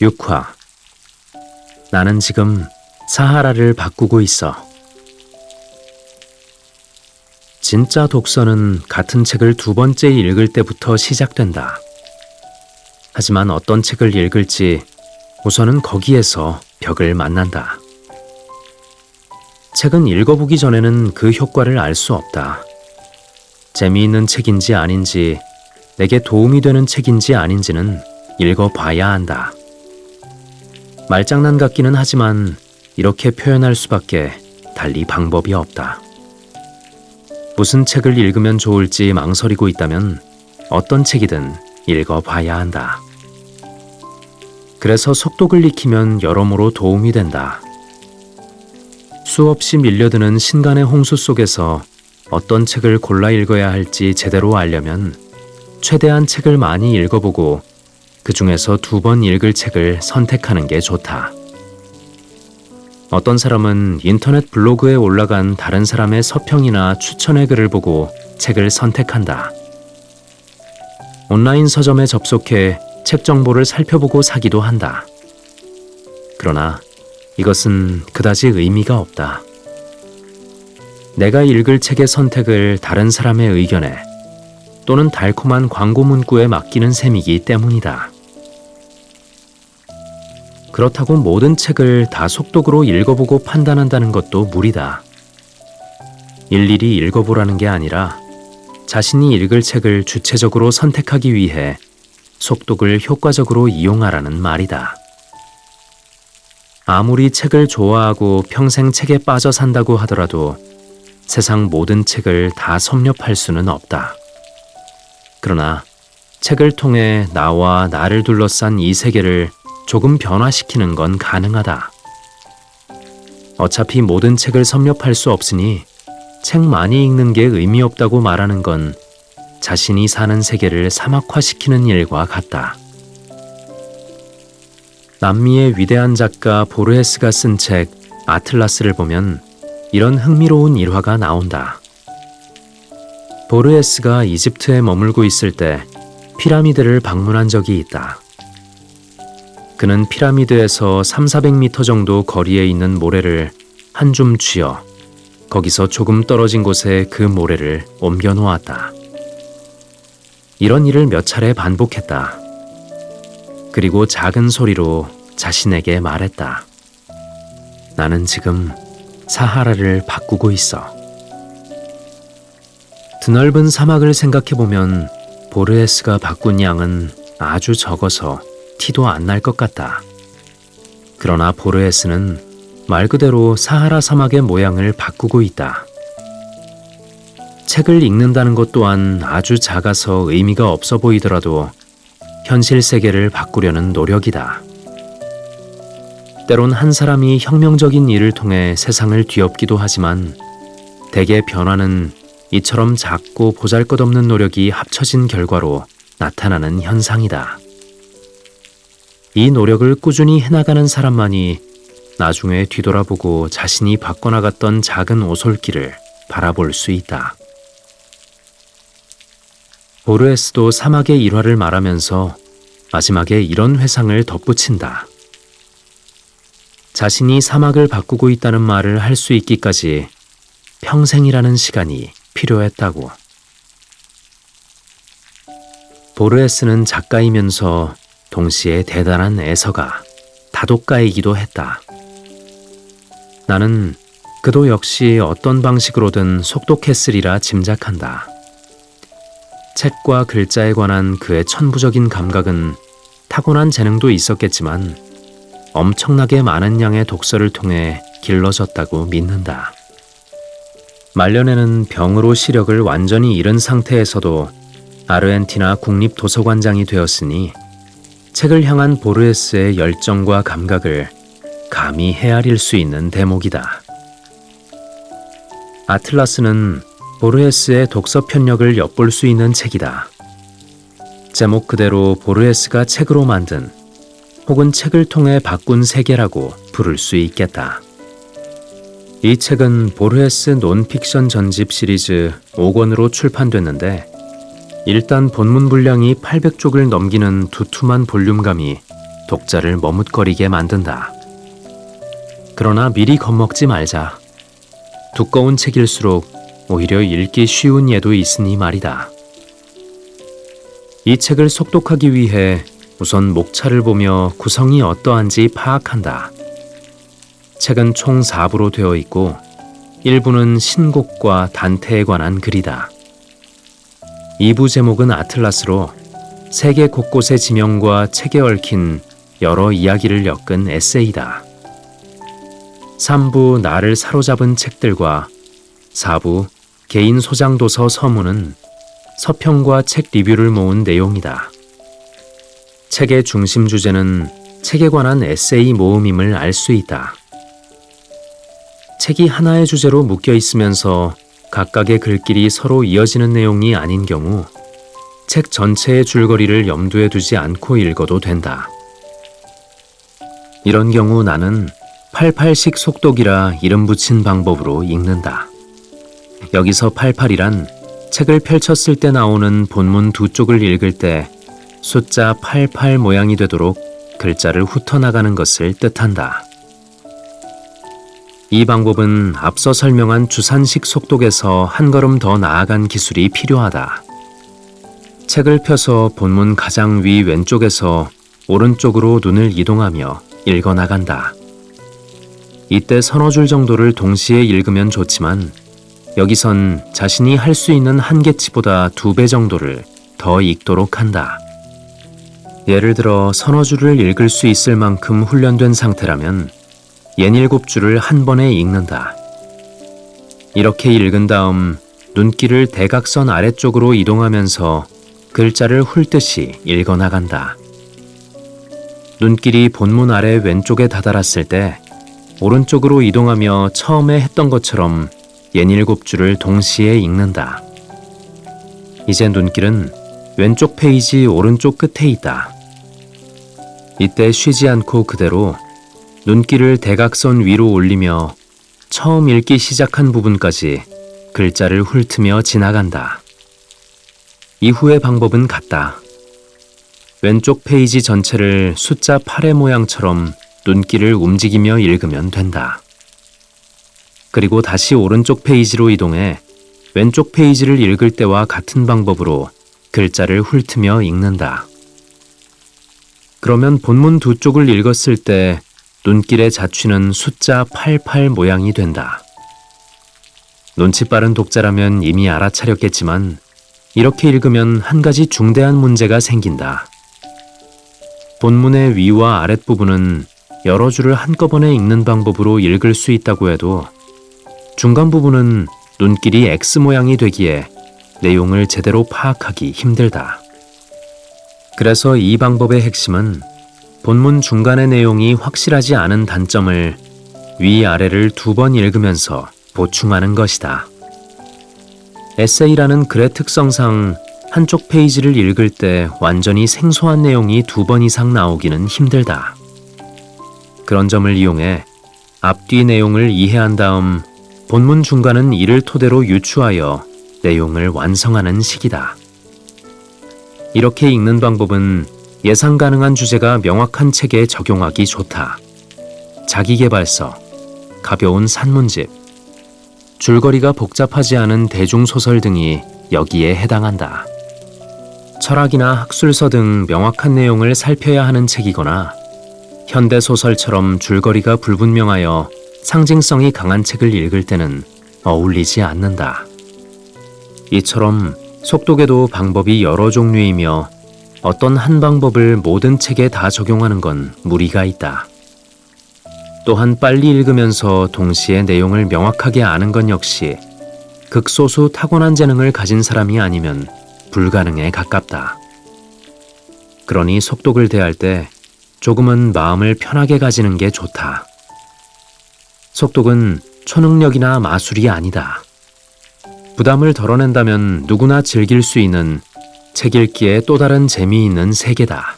6화 나는 지금 사하라를 바꾸고 있어. 진짜 독서는 같은 책을 두 번째 읽을 때부터 시작된다. 하지만 어떤 책을 읽을지 우선은 거기에서 벽을 만난다. 책은 읽어보기 전에는 그 효과를 알 수 없다. 재미있는 책인지 아닌지, 내게 도움이 되는 책인지 아닌지는 읽어봐야 한다. 말장난 같기는 하지만 이렇게 표현할 수밖에 달리 방법이 없다. 무슨 책을 읽으면 좋을지 망설이고 있다면 어떤 책이든 읽어봐야 한다. 그래서 속독을 익히면 여러모로 도움이 된다. 수없이 밀려드는 신간의 홍수 속에서 어떤 책을 골라 읽어야 할지 제대로 알려면 최대한 책을 많이 읽어보고 그 중에서 두 번 읽을 책을 선택하는 게 좋다. 어떤 사람은 인터넷 블로그에 올라간 다른 사람의 서평이나 추천의 글을 보고 책을 선택한다. 온라인 서점에 접속해 책 정보를 살펴보고 사기도 한다. 그러나 이것은 그다지 의미가 없다. 내가 읽을 책의 선택을 다른 사람의 의견에 또는 달콤한 광고 문구에 맡기는 셈이기 때문이다. 그렇다고 모든 책을 다 속독으로 읽어보고 판단한다는 것도 무리다. 일일이 읽어보라는 게 아니라 자신이 읽을 책을 주체적으로 선택하기 위해 속독을 효과적으로 이용하라는 말이다. 아무리 책을 좋아하고 평생 책에 빠져 산다고 하더라도 세상 모든 책을 다 섭렵할 수는 없다. 그러나 책을 통해 나와 나를 둘러싼 이 세계를 조금 변화시키는 건 가능하다. 어차피 모든 책을 섭렵할 수 없으니 책 많이 읽는 게 의미 없다고 말하는 건 자신이 사는 세계를 사막화시키는 일과 같다. 남미의 위대한 작가 보르헤스가 쓴 책 아틀라스를 보면 이런 흥미로운 일화가 나온다. 보르헤스가 이집트에 머물고 있을 때 피라미드를 방문한 적이 있다. 그는 피라미드에서 3, 400m 정도 거리에 있는 모래를 한 줌 쥐어 거기서 조금 떨어진 곳에 그 모래를 옮겨 놓았다. 이런 일을 몇 차례 반복했다. 그리고 작은 소리로 자신에게 말했다. 나는 지금 사하라를 바꾸고 있어. 드넓은 사막을 생각해보면 보르헤스가 바꾼 양은 아주 적어서 티도 안 날 것 같다. 그러나 보르헤스는 말 그대로 사하라 사막의 모양을 바꾸고 있다. 책을 읽는다는 것 또한 아주 작아서 의미가 없어 보이더라도 현실 세계를 바꾸려는 노력이다. 때론 한 사람이 혁명적인 일을 통해 세상을 뒤엎기도 하지만 대개 변화는 이처럼 작고 보잘것없는 노력이 합쳐진 결과로 나타나는 현상이다. 이 노력을 꾸준히 해나가는 사람만이 나중에 뒤돌아보고 자신이 바꿔나갔던 작은 오솔길을 바라볼 수 있다. 보르헤스도 사막의 일화를 말하면서 마지막에 이런 회상을 덧붙인다. 자신이 사막을 바꾸고 있다는 말을 할 수 있기까지 평생이라는 시간이 필요했다고. 보르헤스는 작가이면서 동시에 대단한 애서가 다독가이기도 했다. 나는 그도 역시 어떤 방식으로든 속독했으리라 짐작한다. 책과 글자에 관한 그의 천부적인 감각은 타고난 재능도 있었겠지만 엄청나게 많은 양의 독서를 통해 길러졌다고 믿는다. 말년에는 병으로 시력을 완전히 잃은 상태에서도 아르헨티나 국립도서관장이 되었으니 책을 향한 보르헤스의 열정과 감각을 감히 헤아릴 수 있는 대목이다. 아틀라스는 보르헤스의 독서 편력을 엿볼 수 있는 책이다. 제목 그대로 보르헤스가 책으로 만든 혹은 책을 통해 바꾼 세계라고 부를 수 있겠다. 이 책은 보르헤스 논픽션 전집 시리즈 5권으로 출판됐는데 일단 본문 분량이 800쪽을 넘기는 두툼한 볼륨감이 독자를 머뭇거리게 만든다. 그러나 미리 겁먹지 말자. 두꺼운 책일수록 오히려 읽기 쉬운 예도 있으니 말이다. 이 책을 속독하기 위해 우선 목차를 보며 구성이 어떠한지 파악한다. 책은 총 4부로 되어 있고 1부는 신곡과 단테에 관한 글이다. 2부 제목은 아틀라스로 세계 곳곳의 지명과 책에 얽힌 여러 이야기를 엮은 에세이다. 3부 나를 사로잡은 책들과 4부 개인 소장 도서 서문은 서평과 책 리뷰를 모은 내용이다. 책의 중심 주제는 책에 관한 에세이 모음임을 알 수 있다. 책이 하나의 주제로 묶여 있으면서 각각의 글길이 서로 이어지는 내용이 아닌 경우 책 전체의 줄거리를 염두에 두지 않고 읽어도 된다. 이런 경우 나는 88식 속독이라 이름 붙인 방법으로 읽는다. 여기서 88이란 책을 펼쳤을 때 나오는 본문 두 쪽을 읽을 때 숫자 88 모양이 되도록 글자를 훑어나가는 것을 뜻한다. 이 방법은 앞서 설명한 주산식 속독에서 한 걸음 더 나아간 기술이 필요하다. 책을 펴서 본문 가장 위 왼쪽에서 오른쪽으로 눈을 이동하며 읽어 나간다. 이때 서너 줄 정도를 동시에 읽으면 좋지만 여기선 자신이 할 수 있는 한계치보다 두 배 정도를 더 읽도록 한다. 예를 들어 서너 줄을 읽을 수 있을 만큼 훈련된 상태라면 예닐곱 줄을 한 번에 읽는다. 이렇게 읽은 다음 눈길을 대각선 아래쪽으로 이동하면서 글자를 훑듯이 읽어 나간다. 눈길이 본문 아래 왼쪽에 다다랐을 때 오른쪽으로 이동하며 처음에 했던 것처럼 예닐곱 줄을 동시에 읽는다. 이제 눈길은 왼쪽 페이지 오른쪽 끝에 있다. 이때 쉬지 않고 그대로 눈길을 대각선 위로 올리며 처음 읽기 시작한 부분까지 글자를 훑으며 지나간다. 이후의 방법은 같다. 왼쪽 페이지 전체를 숫자 8의 모양처럼 눈길을 움직이며 읽으면 된다. 그리고 다시 오른쪽 페이지로 이동해 왼쪽 페이지를 읽을 때와 같은 방법으로 글자를 훑으며 읽는다. 그러면 본문 두 쪽을 읽었을 때 눈길의 자취는 숫자 88 모양이 된다. 눈치 빠른 독자라면 이미 알아차렸겠지만 이렇게 읽으면 한 가지 중대한 문제가 생긴다. 본문의 위와 아랫부분은 여러 줄을 한꺼번에 읽는 방법으로 읽을 수 있다고 해도 중간 부분은 눈길이 X 모양이 되기에 내용을 제대로 파악하기 힘들다. 그래서 이 방법의 핵심은 본문 중간의 내용이 확실하지 않은 단점을 위아래를 두 번 읽으면서 보충하는 것이다. 에세이라는 글의 특성상 한쪽 페이지를 읽을 때 완전히 생소한 내용이 두 번 이상 나오기는 힘들다. 그런 점을 이용해 앞뒤 내용을 이해한 다음 본문 중간은 이를 토대로 유추하여 내용을 완성하는 식이다. 이렇게 읽는 방법은 예상 가능한 주제가 명확한 책에 적용하기 좋다. 자기계발서, 가벼운 산문집, 줄거리가 복잡하지 않은 대중소설 등이 여기에 해당한다. 철학이나 학술서 등 명확한 내용을 살펴야 하는 책이거나 현대소설처럼 줄거리가 불분명하여 상징성이 강한 책을 읽을 때는 어울리지 않는다. 이처럼 속독에도 방법이 여러 종류이며 어떤 한 방법을 모든 책에 다 적용하는 건 무리가 있다. 또한 빨리 읽으면서 동시에 내용을 명확하게 아는 건 역시 극소수 타고난 재능을 가진 사람이 아니면 불가능에 가깝다. 그러니 속독을 대할 때 조금은 마음을 편하게 가지는 게 좋다. 속독은 초능력이나 마술이 아니다. 부담을 덜어낸다면 누구나 즐길 수 있는 책 읽기에 또 다른 재미있는 세계다.